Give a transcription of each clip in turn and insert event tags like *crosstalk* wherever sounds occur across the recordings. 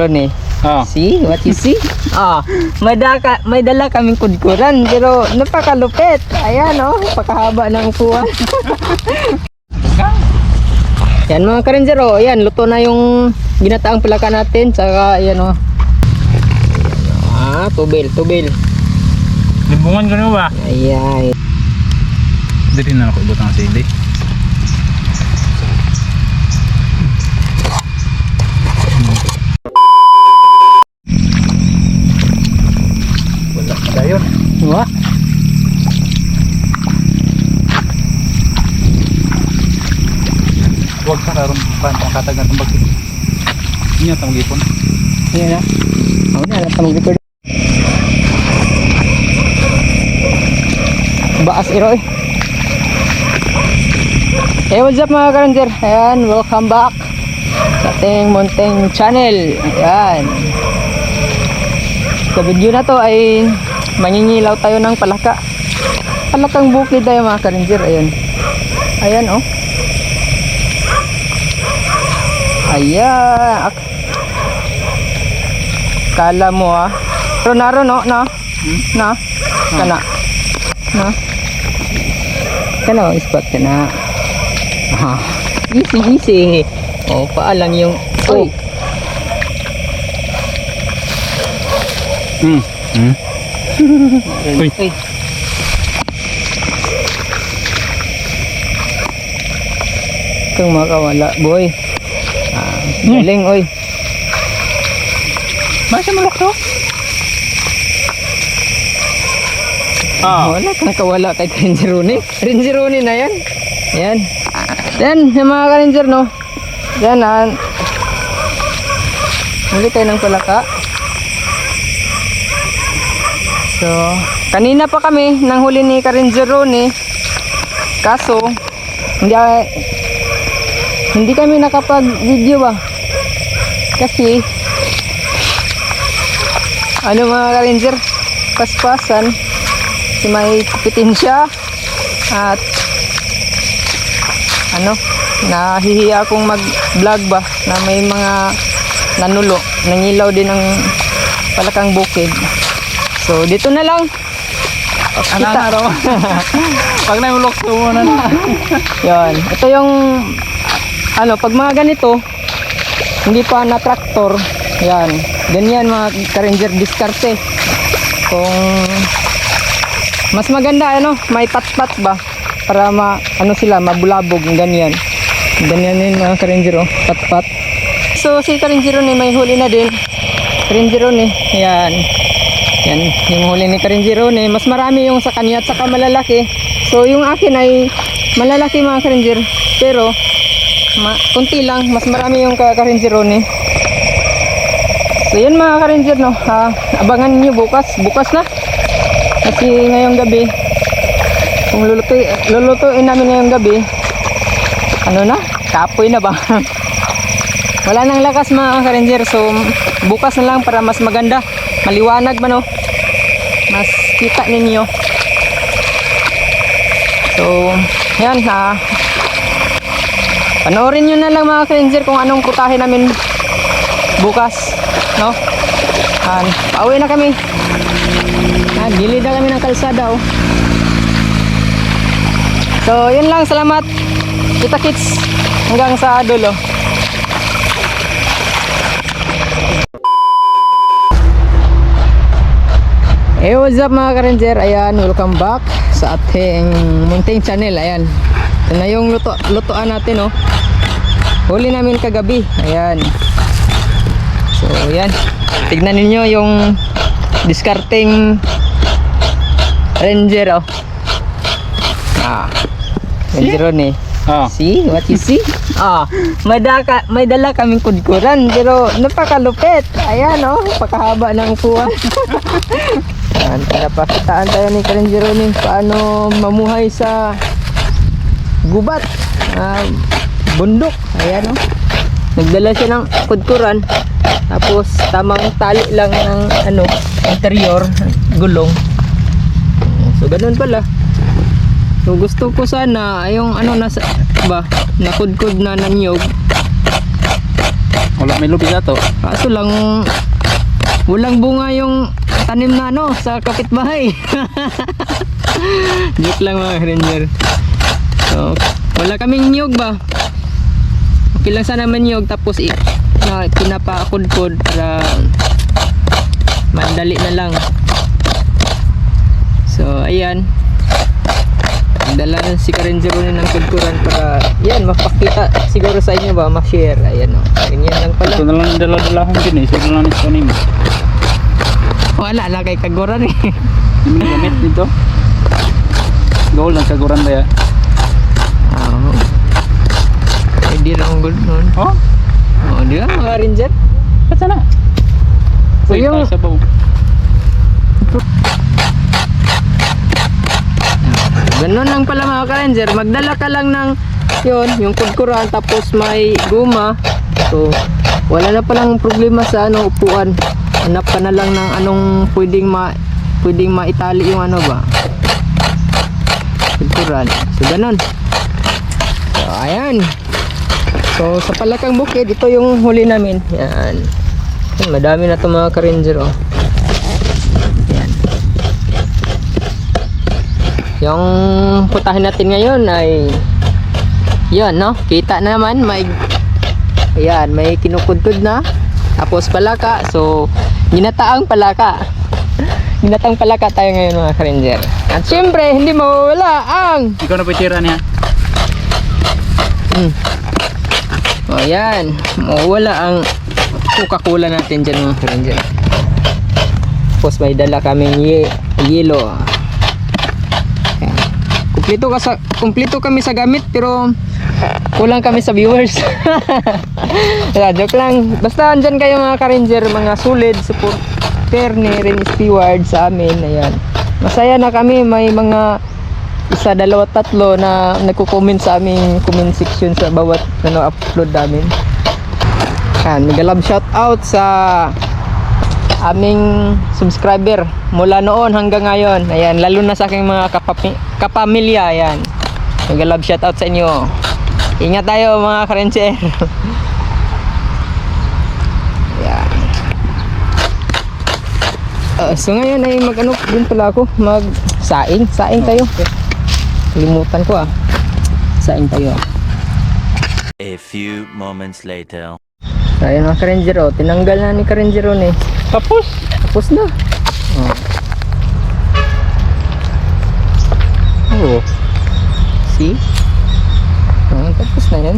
Ron eh. Oh. See? What you see? Ah, may, daka, may dala kaming kudkuran pero napakalupit. Ayan oh, pakahaba ng upuan. *laughs* yan mga karinjer oh, ayan, luto na yung ginataang palaka natin. Tsaka ayan oh. Ah, tubil, tubil. Limbungan ko na ba? Ayan. Dito na ako ibutang sili. Wala na dayon. Wah, Huwag ka karon pan ang katagan ng bagay. Inya tang gipon. ayan na. Oh, na, alam mag-record. Baas iro eh. Hey, what's up mga karanjer? Ayan, welcome back sa ating Monteng Channel. Ayan. Sa video na to ay mangingilaw tayo ng palaka. Palakang bukid tayo mga karanjer. Ayan. Ayan oh. Ayan. Ak- Kala mo ah. Pero naro no, na. Na. Kana. Na. Kana oh, spot ka na. Ah, easy easy. Oh, paalang yung Uy. Hmm. Hmm. Uy. Uy. Itong makawala, boy. Ah, galing, oy. Masa mulok to? Ah. Wala kang kawala kay Renjeroni. Renjeroni na yan. Yan. Yan, yung mga ka-ranger, no? Yan, ah. Muli tayo ng palaka. So, kanina pa kami nang huli ni Karinjeroni. Kaso, hindi, ah, hindi kami nakapag-video ba? Kasi, ano mga ka-ranger, paspasan, si may kompetensya at ano nahihiya akong mag vlog ba na may mga nanulo nangilaw din ng palakang bukid so dito na lang. Ano na raw? *laughs* Pag namulok to mo na. Yan ito yung ano pag mga ganito hindi pa na traktor yan ganyan mga ka-ranger diskarte kung mas maganda ano may pat-pat ba? Para ma ano sila mabulabog ganyan. Ganyan din mga ka-ranger oh. Pat-pat so si ka-ranger ni may huli na din. Ka-ranger ni yan yan yung huli ni ka-ranger ni mas marami yung sa kanya at saka malalaki. So yung akin ay malalaki mga ka-ranger pero ma kunti lang mas marami yung ka-ranger ni so yun mga ka-ranger no? Ha, abangan niyo bukas. Bukas na. Kasi ngayong gabi, kung lulutuin, lulutuin namin ngayong gabi, ano na, kapoy na ba? *laughs* Wala nang lakas mga ka-ranger, so bukas na lang para mas maganda, maliwanag man oh. Mas kita ninyo. So, yan ha. Panoorin nyo na lang mga ka-ranger kung anong putahe namin bukas, no? Yan, pauwi na kami. Gilid na kami ng kalsada oh. So, yun lang. Salamat. Kita kits. Hanggang sa dulo. Hey, what's up mga ka-ranger? Ayan, welcome back sa ating munting channel. Ayan. Ito na yung luto, lutoan natin, oh. Huli namin kagabi. Ayan. So, ayan. Tignan ninyo yung discarding Ranger oh. Ah. Ranger on eh. Ah. See? What you see? Ah, may, daka, may dala kaming kudkuran pero napakalupit. Ayan oh, pakahaba ng upuan. *laughs* Ayan, napakitaan tayo ni Ranger on eh. Paano mamuhay sa gubat. Ah, bundok. Ayan oh. Nagdala siya ng kudkuran. Tapos tamang tali lang ng ano, interior, gulong. So ganun pala. So gusto ko sana yung ano nasa ba nakudkod na nanyog. Wala May lubis na to. Kaso lang, walang bunga yung tanim na ano sa kapitbahay. *laughs* Joke lang mga ranger. So, wala kaming niyog ba? Okay lang sana man niyog tapos i na pinapakudkod para madali na lang. So, ayan. Dala si Karenjero na ng kudkuran para yan, mapakita siguro sa inyo ba, ma-share. Ayan o. Ganyan lang pala. Ito na lang dala-dalahan din eh. Ito na lang ito ni mo. Wala *laughs* lang kay kaguran eh. Hindi mo gamit dito. Goal lang kaguran ba ya? Oo. Hindi lang good nun. Oh? Oh, di ba mga ranger? Ba't sana? So, yung- sa baw. Ganun lang pala mga ka-ranger. Magdala ka lang ng yun, yung kudkuran tapos may guma. So, wala na palang problema sa ano, upuan. Hanap ka na lang ng anong pwedeng ma pwedeng maitali yung ano ba. Kudkuran. So, ganun. So, ayan. So, sa Palakang Bukid, ito yung huli namin. Yan. Madami na itong mga ka-ranger, oh. Yung putahin natin ngayon ay yun, no? Kita na naman, may ayan, may kinukudkod na. Tapos palaka. So, ginataang palaka. *laughs* ginataang palaka tayo ngayon mga ka-ranger. At syempre, hindi mawawala ang Ikaw na po tira niya. Mm. O yan, mawala ang Coca-Cola natin dyan mga ranger. Tapos may dala kaming ye yelo. Yan. Kumplito, ka sa, kumplito kami sa gamit pero kulang kami sa viewers. *laughs* yeah, joke lang. Basta andyan kayo mga ka-ranger, mga solid supporter ni Renny Steward sa amin. Ayan. Masaya na kami, may mga isa, dalawa, tatlo na nagko-comment sa aming comment section sa bawat ano, upload namin. Yan, mega shout out sa aming subscriber mula noon hanggang ngayon. Ayan, lalo na sa aking mga kapami kapamilya. Ayan. Mega love shout out sa inyo. Ingat tayo mga karencher. Ayan. *laughs* Uh, so ngayon ay mag ano din pala ako, mag saing, saing tayo. Kalimutan ko ah. Saing tayo. A few moments later. Ayun mga ka-ranger oh. Tinanggal na ni ka-ranger oh, eh. Tapos? Tapos na. Oh. Oh. See? Oh, tapos na yan.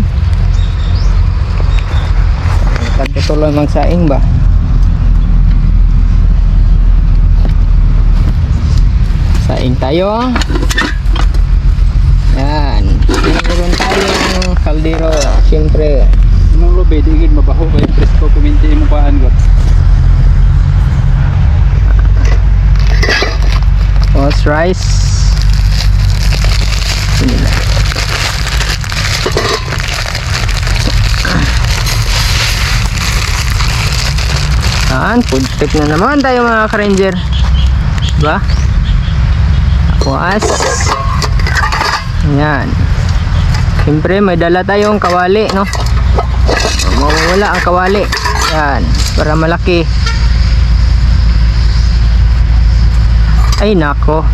Pagkatuloy magsaing ba? Saing tayo. Yan. Meron tayong kaldero. Siyempre. Imong lobe, di gid mabaho kay presko kuminti mo paan ko. Os rice. Sini lang. Yan, food trip na naman tayo mga ka-ranger. Diba? Tapos, yan. Siyempre, may dala tayong kawali, no? Mawawala ang kawali. Yan, para malaki. Ay nako.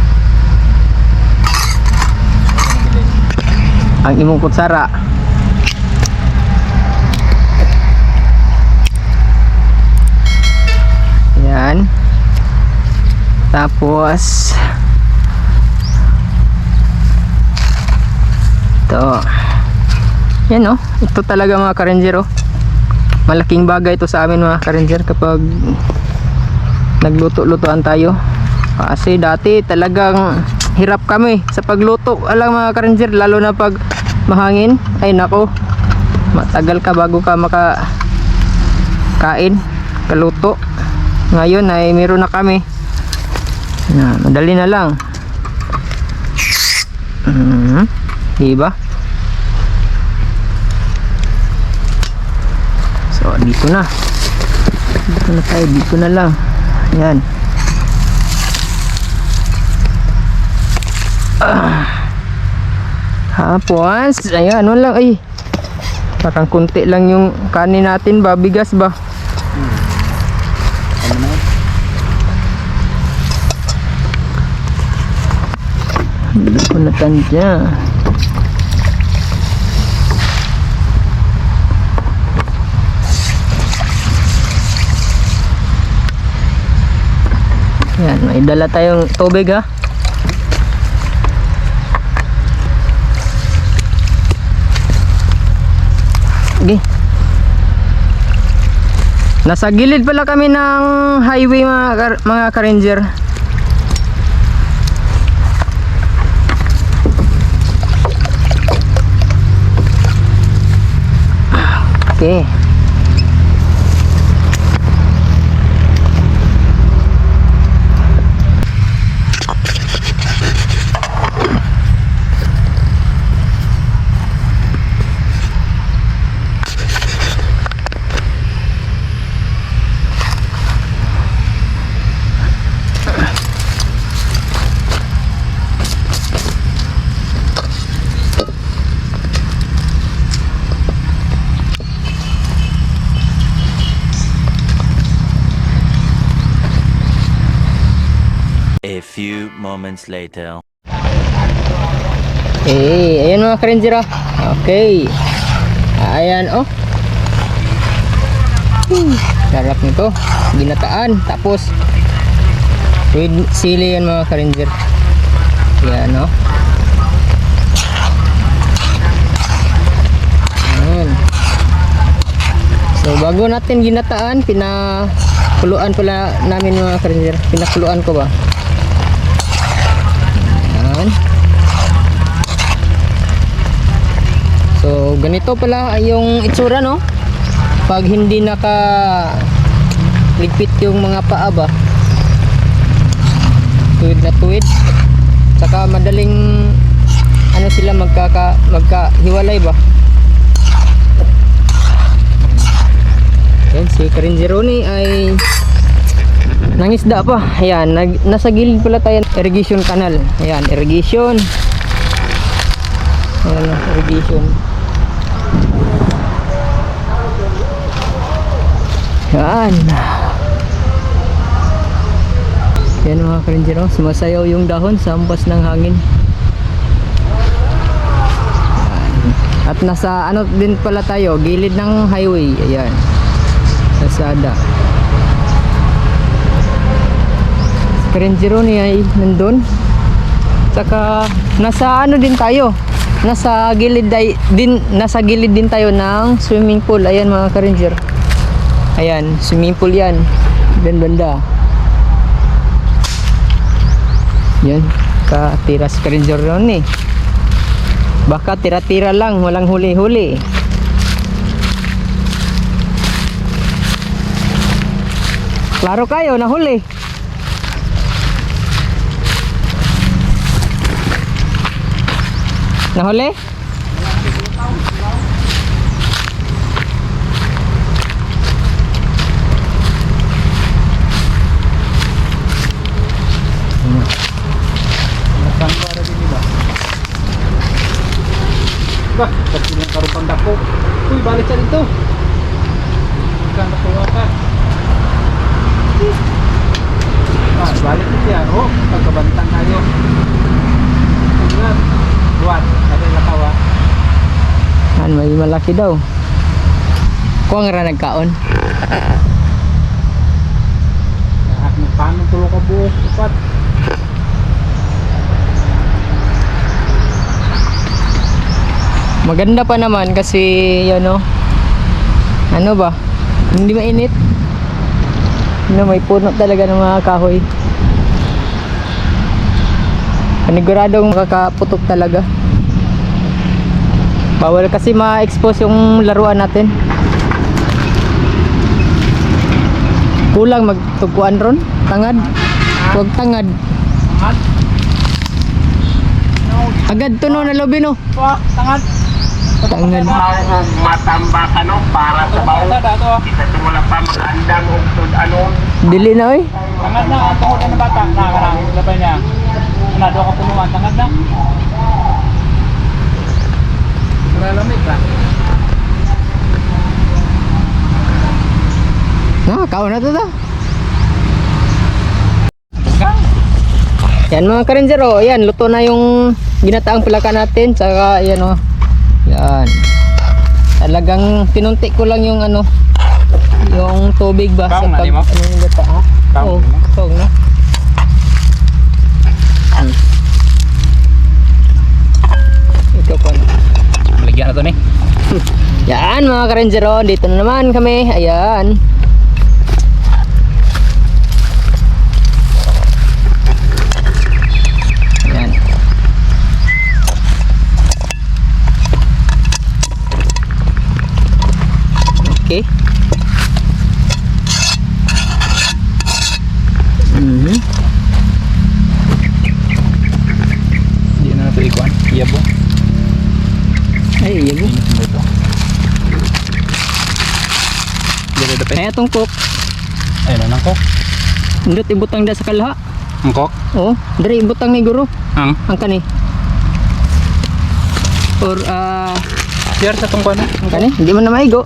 Ang imong kutsara. Yan. Tapos ito. Yan oh. Ito talaga mga ka-ranger oh. Malaking bagay ito sa amin mga ka-ranger kapag nagluto-lutoan tayo. Kasi dati talagang hirap kami sa pagluto. Alam mga ka-ranger, lalo na pag mahangin. Ay nako, matagal ka bago ka maka kain, kaluto. Ngayon ay meron na kami. Na, madali na lang. Mhm. Diba? So, dito na. Dito na tayo, dito na lang. Yan. Tapos, ayun, ano lang, ay. Parang kunti lang yung kanin natin ba, bigas ba? Ano na? Hindi ko natandya. Yan, may dala tayong tubig ha. Sige. Nasa gilid pala kami ng highway mga, kar- mga ka-ranger. *sighs* Okay. A few moments later. Eh, ayan mga ka-ranger ah. Okay. Ayan oh. Hmm, sarap nito. Ginataan. Tapos, with sili yan mga ka-ranger. Yan oh. Ayan. So, bago natin ginataan, pinakuluan pala namin mga ka-ranger. Pinakuluan ko ba? Ayan. So, ganito pala yung itsura, no? Pag hindi naka ligpit yung mga paa ba? Tuwid na tuwid. Saka madaling ano sila magkaka magkahiwalay ba? Yan, si Karinjeroni ay nangisda pa. Ayan, nag, nasa gilid pala tayo. Irrigation canal. Ayan, irrigation. Ayan, irrigation. Yan. Yan mga karinjero, sumasayaw yung dahon sa ampas ng hangin. At nasa ano din pala tayo, gilid ng highway. Ayan. Lazada. Si Karinjero niya ay nandun. Saka nasa ano din tayo. Nasa gilid day, din nasa gilid din tayo ng swimming pool. Ayan mga ka-ranger. Ayan, swimming pool yan. Diyan banda. Yan, ka rin ron eh. Baka tira-tira lang, walang huli-huli. Klaro kayo, nahuli. Nahuli? Nasaan ba na din nila? Bah, pati lang karupang dako. Uy, balik ka dito. Ikaw natuwa ka. Ah, balik na siya. Oh, pagkabantang kayo. Buwan, ada nakawa. Yan, may malaki daw. Kung nga nagkaon. Lahat ng paano tulo ka buhok. Upat. Maganda pa naman kasi ano ano ba? Hindi mainit. Ano, may puno talaga ng mga kahoy. Paniguradong makakaputok talaga. Bawal kasi ma-expose yung laruan natin. Kulang magtugpuan ron. Tangad. Huwag tangad. Agad to no, nalobi no. Tangad. Tangad. og matambak ano para sa bawo. Tangad dato. Isa tumula pa makandam og tud ano. Dili na oy. Tangad na ang tuhod ng bata. Nakakarang laban niya. Planado ako punuan. Tangad na. Malamig ba? Ah, kaon na to. Yan mga karanger, oh, yan, luto na yung ginataang plaka natin, tsaka yan oh. Yan. Talagang pinunti ko lang yung ano, yung tubig ba Kaong na, lima? ano yung gata, ha? Kaong Oh, na. kaong na. Ikaw pa na. To ni. *laughs* Yan mga ka-ranger oh, dito na naman kami. Ayan. Okay. Mhm. Hindi na nato ikuan. Iyabo. Ay, iya mo. Init mo ito. Dito dapat. Kaya tong cook, Ayun na ko. indot ibutang da sa kalha. Ang kok. Oh, dari ibutang ni guru. Ang. Ang kani. Or ah Share sa tong kuan. Ang kani, hindi man na maigo.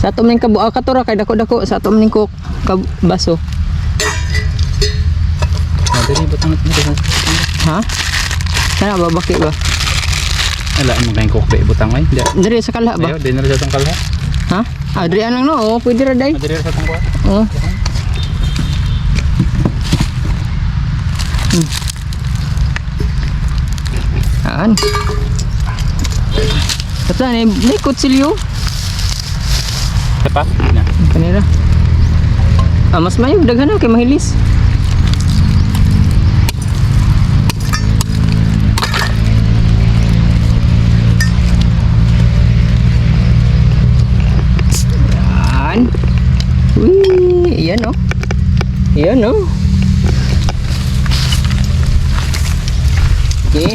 Sa atom ning kabuak katura kay dako-dako sa atom ning kuk kab baso. Ah, dili butang nito. Ha? Kana ba baki ba? Ala mo kay kok ba butang ay. Di. Diri sa kalha ba? Ayo, di na rin sa tong kalha. Ha? Diri lang no, oh, pwede ra day. Diri sa tong kuan. Oh. Hmm. Aan. Kata ni, ni kutsilyo. Tepat. Na. Kanira. Ah, mas mayo daghan kay mahilis. Yan. Wee, yan oh. Yan oh. Okay.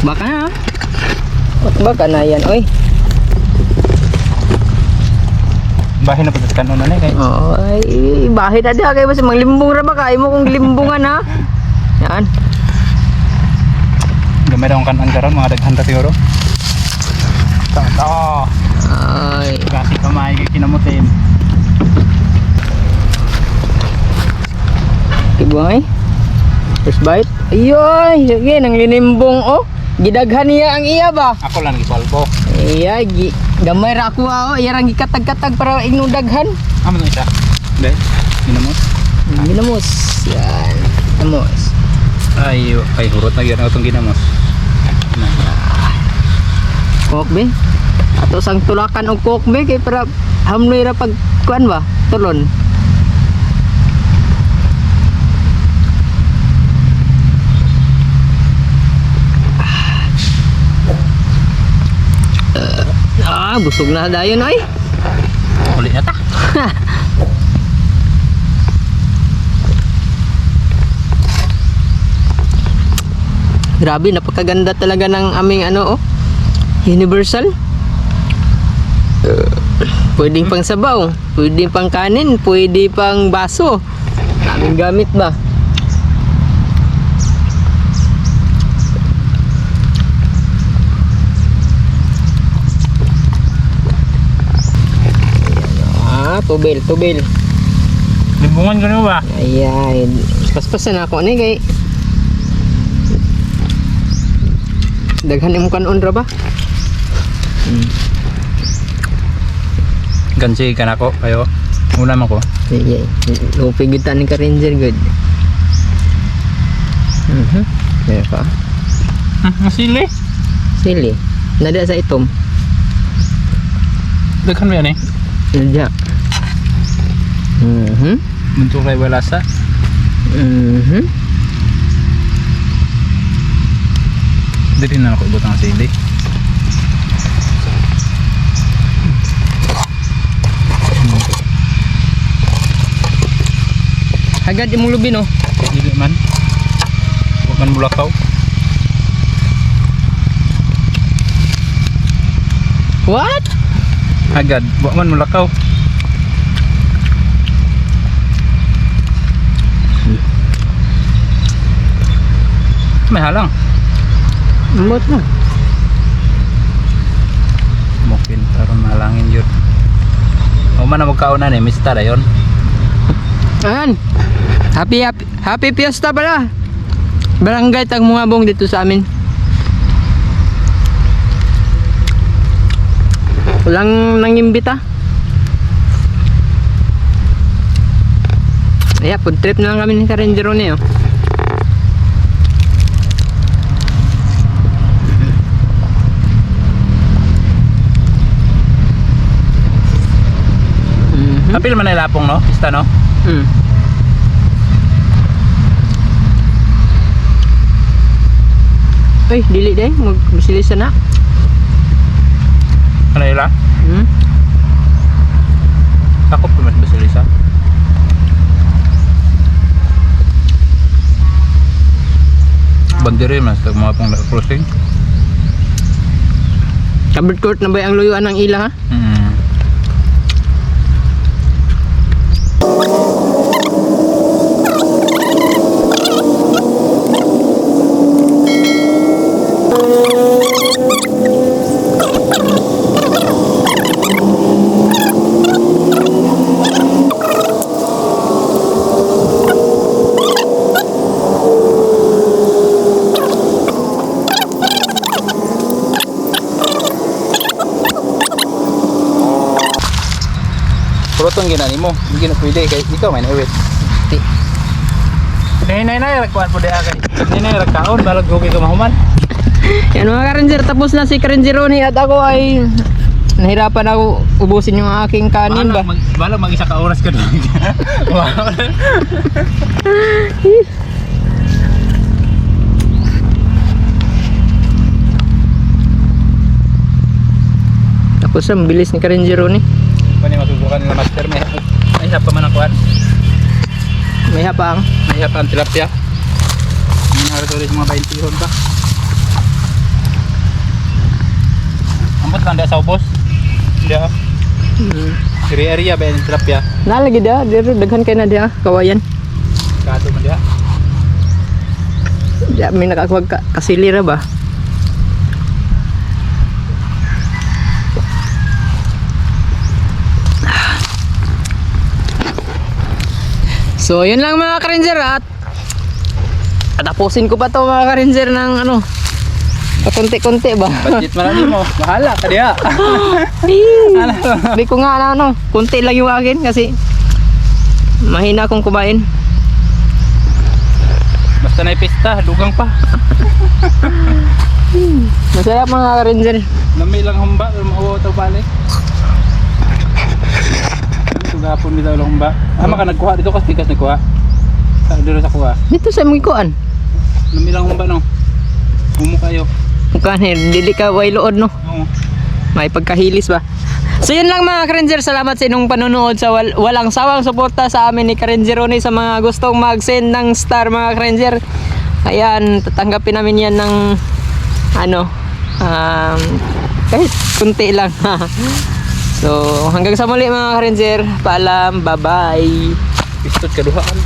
Baka na. ah. Baka na yan, oy. Bahin na sa kanon na ni kay. Ay, bahid ada kay basta manglimbong ra ba kay mo kung limbungan ha. Yan. Akong kanon karon mga daghan ta siguro. Tato. Ay. Kasi kamay kay kinamutin. Kibuang ay. First bite. Ayoy, sige nang linimbong oh. Gidaghan niya ang iya ba? Ako lang gisolbo. Iya, gi gamay ra ako oh. Iya rang gikatag-katag para ingno daghan. Amo na isa. Dai. Ginamos. Ginamos. Yan. Ginamos. Ay, ay hurot na gyud atong ginamos. Na. Kok be. Ato sang tulakan og kok be kay para hamnoy ra pag kuan ba? Tulon. Ah, busog na dayon ay. Uli na ta. *laughs* Grabe, napakaganda talaga ng aming ano oh. Universal. Uh, pwedeng pang sabaw, pwedeng pang kanin, pwede pang baso. Daming gamit ba? Ah, tubil, tubil. Limbungan ko ba? Ayan. Paspasan ako ni kay Daghan imong kanon ra ba? Gansi ka na ko kayo. Ulam ako. Sige. Lupig kita ni ka ranger good. Mhm. Kaya pa. Hmm, masili. Sili. Nada sa itom. Daghan mo yan eh. Nada. Mhm. Munto kay walasa. Mhm. Dili na ako ibutang sili. Agad imong lubi no. Dili man. Man mulakaw. What? Agad. Huwag man mulakaw. May halang. Mat na. Mo pintaron na langin yun. O man mo kauna ni eh, Mr. Ayon. Ayan. Happy happy happy fiesta pala. Barangay tag mga dito sa amin. Walang nangimbita. Ayan, food trip na lang kami ni Karenjero niyo. Oh. Mhm. Apil man na lapong no? Pista no? Mm. Ay, dili day, magbisilisa na. Ano ila? Hmm? Ako pa mas basilisa. Bandiri mas tag mga pong crossing. Covered court na ba ang luyuan ng ila ha? Mm. Pero itong ginani mo, hindi na pwede kay ikaw may nawit. Ti. Nay nay nay po dia kay. Nay nay ragkaon balag gugay ka mahuman. *laughs* Yan mga Karanger, tapos na si Karengeroni at ako ay nahirapan ako ubusin yung aking kanin ba? Balag mag balag mag isa ka oras ka doon. *laughs* Tapos ang bilis ni Karengeroni. Pwede masubukan nila master may may hapa man ang kuan. May hapang. May hapa ang tilapia. May nakalagay sa mga 20 hon ba? Ambot lang dia sa ubos. Dia Hmm. Diri area ba yung tilapia? Nalagi dia, dito daghan kay na dia kawayan. Kado man dia. Dia may nakakuha ka, kasilira ba? So, yun lang mga ka-ranger at tapusin ko pa to mga ka-ranger ng ano pakunti-kunti ba? Budget man ni mo. Bahala ka dia. *laughs* *laughs* Hindi ko nga na ano, kunti lang yung akin kasi mahina akong kumain. Basta na pista, dugang pa. *laughs* Masaya mga ka-ranger. Lami lang humba, mauwa to balik. Gapon bitaw lang humba. Ah, maka nagkuha dito kasi tikas nagkuha. Sa dito sa kuha. Dito sa mga kuan. Lami lang humba no. Bumo kayo. Mukha niya, dili ka way lood no. Oo. May pagkahilis ba? So yun lang mga Karanger, salamat sa inyong panonood sa wal- walang sawang suporta sa amin ni Karengeroni sa mga gustong mag-send ng star mga Karanger. Ayan, tatanggapin namin yan ng ano, um, kahit kunti lang. *laughs* so hanggang sa muli mga Karanger, paalam, bye-bye. Pistot kaduhaan.